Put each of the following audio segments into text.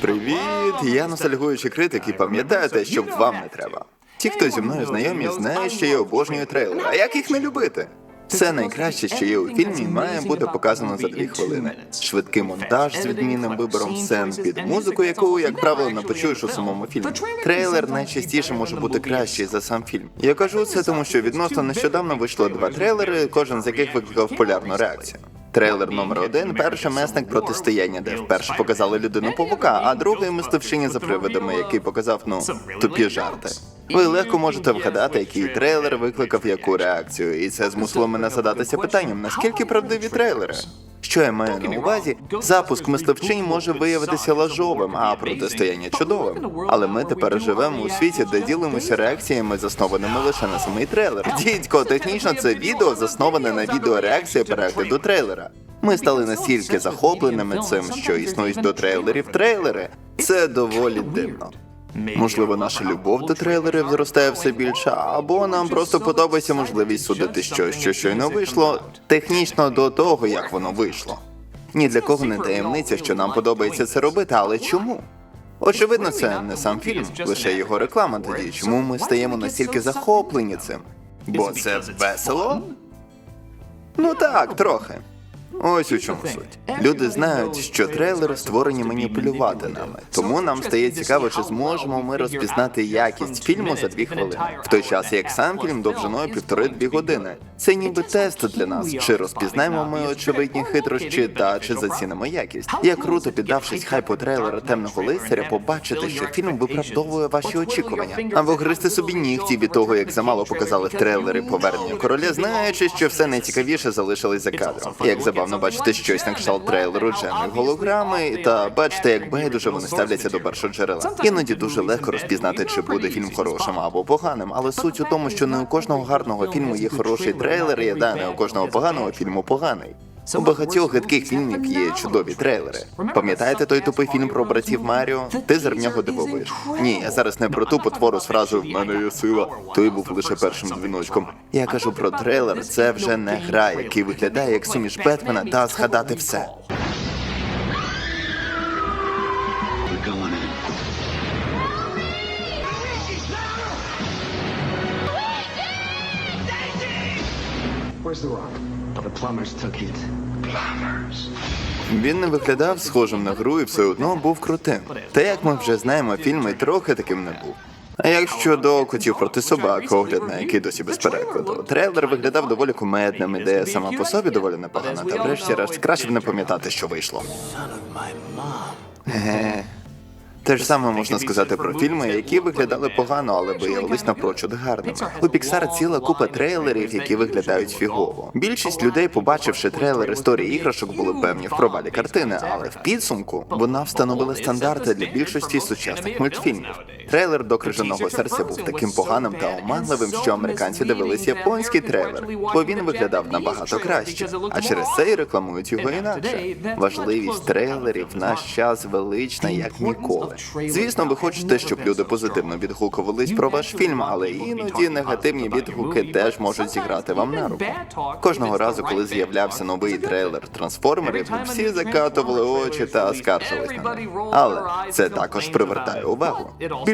Привіт! Я ностальгуючий критик і пам'ятаю те, що вам не треба. Ті, хто зі мною знайомі, знають, що я обожнюю трейлери. А як їх не любити? Все найкраще, що є у фільмі, має бути показано за дві хвилини. Швидкий монтаж з відмінним вибором сцен під музику, яку, як правило, не почуєш у самому фільмі. Трейлер найчастіше може бути кращий за сам фільм. Я кажу це, тому що відносно нещодавно вийшло два трейлери, кожен з яких викликав полярну реакцію. Трейлер номер один перший месник протистояння, де вперше показали людину павука, а другий мисливщині за привидами, який показав ну тупі жарти. Ви легко можете вгадати, який трейлер викликав яку реакцію, і це змусило мене задатися питанням: наскільки правдиві трейлери? Що я маю на увазі? Запуск мисливчинь може виявитися лажовим, а протистояння чудовим. Але ми тепер живемо у світі, де ділимося реакціями, заснованими лише на самий трейлер. Дідько, технічно це відео засноване на відеореакції перегляду трейлера. Ми стали настільки захопленими цим, що існують до трейлерів трейлери. Це доволі дивно. Можливо, наша любов до трейлерів зростає все більше, або нам просто подобається можливість судити щось, що щойно вийшло, технічно до того, як воно вийшло. Ні для кого не таємниця, що нам подобається це робити, але чому? Очевидно, це не сам фільм, лише його реклама тоді. Чому ми стаємо настільки захоплені цим? Бо це весело? Ну так, трохи. Ось у чому суть. Люди знають, що трейлери створені маніпулювати нами, тому нам стає цікаво, чи зможемо ми розпізнати якість фільму за дві хвилини, в той час як сам фільм довжиною півтори-дві години. Це ніби тест для нас. Чи розпізнаємо ми очевидні хитрощі та чи зацінимо якість? Як круто, піддавшись хайпу трейлера темного лицаря, побачити, що фільм виправдовує ваші очікування, або гристи собі нігті від того, як замало показали в трейлері повернення короля, знаючи, що все найцікавіше залишилось за кадром. Як забавно бачити щось на кшталт трейлеру джемної голограми, та бачите, як байдуже вони ставляться до першоджерела. Іноді дуже легко розпізнати, чи буде фільм хорошим або поганим, але суть у тому, що не у кожного гарного фільму є хороший трейлер, і да, не у кожного поганого фільму поганий. У багатьох гидких фільмів є чудові трейлери. Пам'ятаєте той тупий фільм про братів Маріо? Ти за нього дивовиш. Ні, я зараз не про ту потвору з фразою В мене є сила. Той був лише першим дзвіночком. Я кажу про трейлер. Це вже не гра, який виглядає як суміш Бетмена та згадати все. Where's the rock? The plumbers took it. Plumbers. Він не виглядав схожим на гру і все одно був крутим. Та як ми вже знаємо, фільм і трохи таким не був. А як щодо котів проти собак, огляд на який досі без перекладу, трейлер виглядав доволі кумедним, ідея сама по собі доволі непогана, та врешті-решт краще б не пам'ятати, що вийшло. Ге. Те ж саме можна сказати про фільми, які виглядали погано, але виявились напрочуд гарними. У Pixar ціла купа трейлерів, які виглядають фігово. Більшість людей, побачивши трейлер історії іграшок, були певні в провалі картини, але в підсумку вона встановила стандарти для більшості сучасних мультфільмів. Трейлер до крижаного серця був таким поганим та оманливим, що американці дивились японський трейлер, бо він виглядав набагато краще. А через це і рекламують його інакше. Важливість трейлерів в наш час велична як ніколи. Звісно, ви хочете, щоб люди позитивно відгукувались про ваш фільм, але іноді негативні відгуки теж можуть зіграти вам на руку. Кожного разу, коли з'являвся новий трейлер трансформерів, всі закатували очі та скаржились на них. Але це також привертає увагу.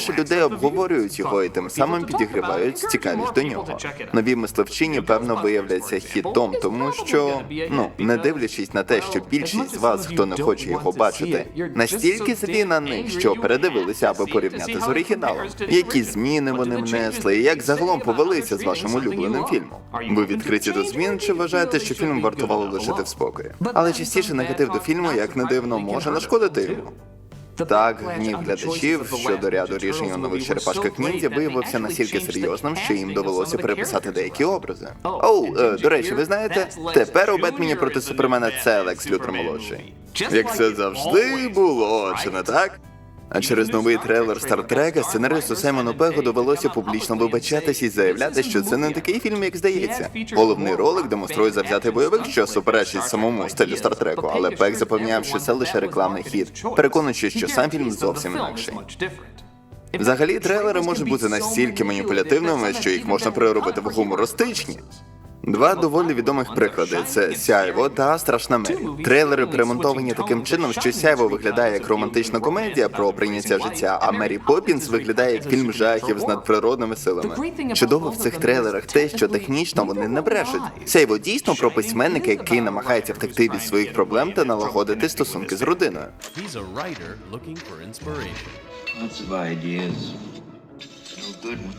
Більше людей обговорюють його і тим самим підігрівають цікавість до нього. Нові мисливчині певно виявляться хітом, тому що ну не дивлячись на те, що більшість з вас, хто не хоче його бачити, настільки злі на них, що передивилися, аби порівняти з оригіналом. Які зміни вони внесли, і як загалом повелися з вашим улюбленим фільмом? Ви відкриті до змін чи вважаєте, що фільм вартувало лишити в спокої? Але частіше негатив до фільму, як не дивно, може нашкодити йому. Так, гнів глядачів щодо ряду рішень у нових черепашках ніндзя виявився настільки серйозним, що їм довелося переписати деякі образи. Оу, е, до речі, ви знаєте, тепер у Бетмені проти Супермена це Лекс Лютер молодший. Як це завжди було, чи не так? А через новий трейлер Стартрека сценаристу Саймону Пегу довелося публічно вибачатись і заявляти, що це не такий фільм, як здається. Головний ролик демонструє завзятий бойовик, що суперечить самому стилю Стартреку, але Пег запевняв, що це лише рекламний хід, переконуючи, що сам фільм зовсім інакший. Взагалі, трейлери можуть бути настільки маніпулятивними, що їх можна переробити в гумористичні. Два доволі відомих приклади: це сяйво та страшна Мері. Трейлери примонтовані таким чином, що сяйво виглядає як романтична комедія про прийняття життя, а Мері Поппінс виглядає як фільм жахів з надприродними силами. Чудово в цих трейлерах те, що технічно вони не брешуть. Сяйво дійсно про письменника, який намагається втекти від своїх проблем та налагодити стосунки з родиною. Lots of ideas.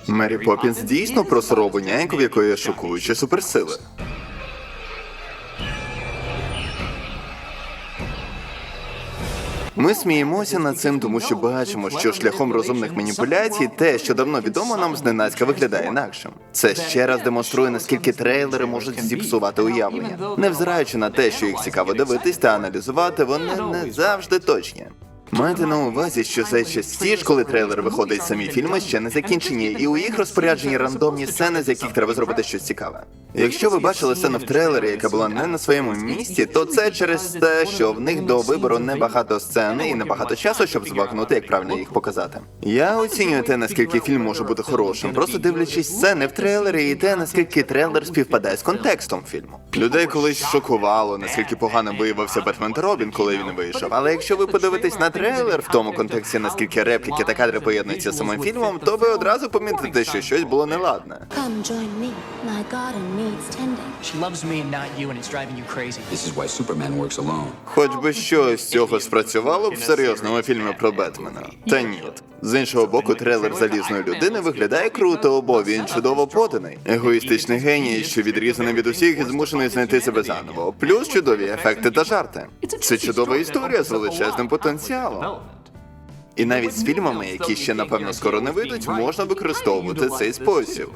Мері Поппінс дійсно про сурову няньку, в якої шокуючі суперсили. Ми сміємося над цим, тому що бачимо, що шляхом розумних маніпуляцій те, що давно відомо, нам зненацька виглядає інакшим. Це ще раз демонструє, наскільки трейлери можуть зіпсувати уявлення, невзираючи на те, що їх цікаво дивитись та аналізувати, вони не завжди точні. Майте на увазі, що зайчастіше, частіше, коли трейлер виходить, самі фільми ще не закінчені, і у їх розпорядженні рандомні сцени, з яких треба зробити щось цікаве. Якщо ви бачили сцену в трейлері, яка була не на своєму місці, то це через те, що в них до вибору небагато сцени і небагато часу, щоб збагнути, як правильно їх показати. Я оцінюю те, наскільки фільм може бути хорошим, просто дивлячись сцени в трейлері і те, наскільки трейлер співпадає з контекстом фільму. Людей колись шокувало, наскільки погано виявився Бетмен та Робін, коли він вийшов. Але якщо ви подивитесь на трейлер в тому контексті, наскільки репліки та кадри поєднуються з самим фільмом, то ви одразу помітите, що щось було неладне. Come join me. My garden needs tending. She loves me and not you, and it's driving you crazy. This is why Superman works alone. Хоч би щось з цього спрацювало б в серйозному фільмі про Бетмена. Та ні. З іншого боку, трейлер залізної людини виглядає круто, бо він чудово поданий. Егоїстичний геній, що відрізаний від усіх і змушений знайти себе заново. Плюс чудові ефекти та жарти. Це чудова історія з величезним потенціалом. І навіть з фільмами, які ще напевно скоро не вийдуть, можна використовувати цей спосіб.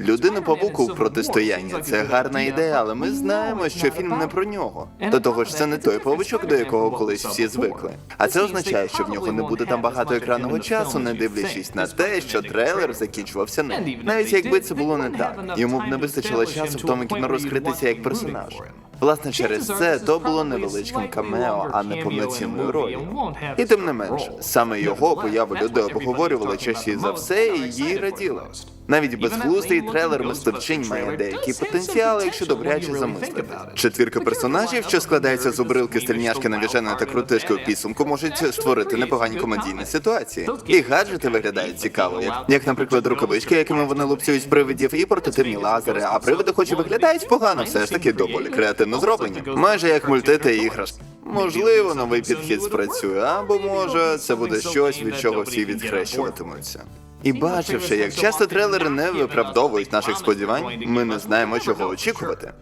Людина павуку в протистоянні це гарна ідея, але ми знаємо, що фільм не про нього. До того ж, це не той павучок, до якого колись всі звикли. А це означає, що в нього не буде там багато екранного часу, не дивлячись на те, що трейлер закінчувався ним. Навіть якби це було не так, йому б не вистачило часу в тому кіно розкритися як персонаж. Власне, через це то було невеличким камео, а не повноцінною ролью. І тим не менш, саме його появу люди обговорювали частіше за все і їй раділи. Навіть безглуздий трейлер мисливчинь має деякий потенціал, якщо добряче замислити. Четвірка персонажів, що складається з обрилки стрільняшки навіженої та крутишки у підсумку, можуть створити непогані комедійні ситуації. І гаджети виглядають цікаво, як, наприклад, рукавички, якими вони лупцюють привидів, і портативні лазери. А привиди, хоч і виглядають погано, все ж таки доволі креативно зроблені. Майже як мульти та іграшки. Можливо, новий підхід спрацює, або може це буде щось, від чого всі відхрещуватимуться. І бачивши, як часто трейлери не виправдовують наших сподівань, ми не знаємо, чого очікувати.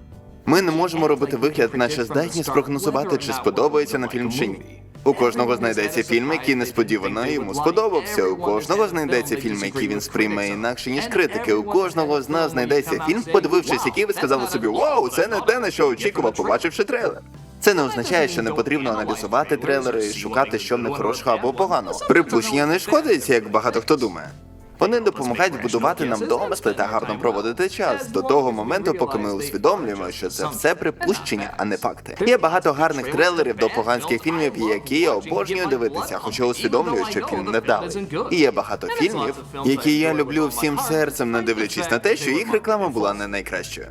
Ми не можемо робити вигляд, наче здатні спрогнозувати, чи сподобається на фільм чи ні. У кожного знайдеться фільм, який несподівано йому сподобався. У кожного знайдеться фільм, який він сприйме інакше ніж критики. У кожного з нас знайдеться фільм, подивившись, який ви сказали собі Вау, це не те, на що очікував, побачивши трейлер. Це не означає, що не потрібно аналізувати трейлери і шукати, що них хорошого або поганого. Припущення не шкодить, як багато хто думає. Вони допомагають будувати нам домисли та гарно проводити час до того моменту, поки ми усвідомлюємо, що це все припущення, а не факти. Є багато гарних трейлерів до поганських фільмів, які я обожнюю дивитися, хоча усвідомлюю, що фільм не вдалий. І є багато фільмів, які я люблю всім серцем, не дивлячись на те, що їх реклама була не найкращою.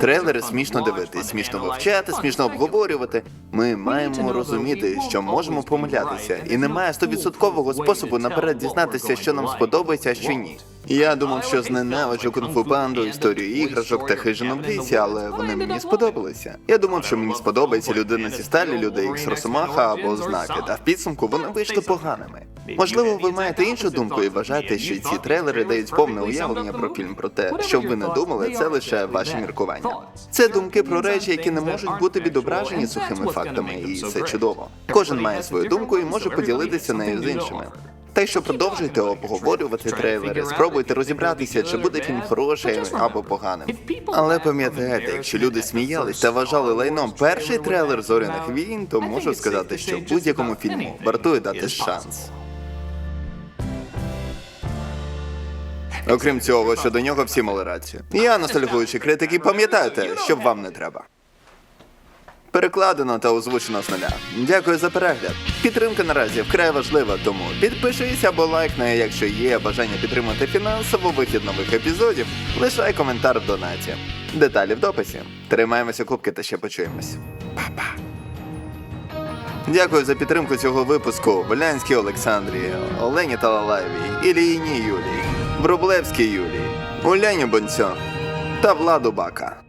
Трейлери смішно дивитись, смішно вивчати, смішно обговорювати. Ми маємо розуміти, що можемо помилятися, і немає стовідсоткового способу наперед дізнатися, що нам сподобається, а що ні. Я думав, що зненавиджу кунг-фу панду, історію іграшок та хижину птиці, але вони мені сподобалися. Я думав, що мені сподобається людина зі сталі, люди ікс Росомаха або знаки, та в підсумку вони вийшли поганими. Можливо, ви маєте іншу думку і вважаєте, що ці трейлери дають повне уявлення про фільм. Проте, щоб ви не думали, це лише ваші міркування. Це думки про речі, які не можуть бути відображені сухими фактами, і це чудово. Кожен має свою думку і може поділитися нею з іншими. Так що продовжуйте обговорювати трейлери, спробуйте розібратися, чи буде фільм хороший або поганим. Але пам'ятайте, якщо люди сміялись та вважали лайном перший трейлер зоряних війн, то можу сказати, що будь-якому фільму вартує дати шанс. Окрім цього, що до нього всі мали рацію. Я ностальгуючий критик і пам'ятайте, щоб вам не треба. Перекладено та озвучено з нуля. Дякую за перегляд. Підтримка наразі вкрай важлива, тому підпишись або лайкни, якщо є бажання підтримати фінансово вихід нових епізодів. Лишай коментар в донаті. Деталі в дописі. Тримаємося кубки та ще почуємось. Па-па. Дякую за підтримку цього випуску Волянській Олександрії, Олені Талалаєвій, Іліїні Юлії, Врублевській Юлії, Уляні Бонцьо та Владу Бака.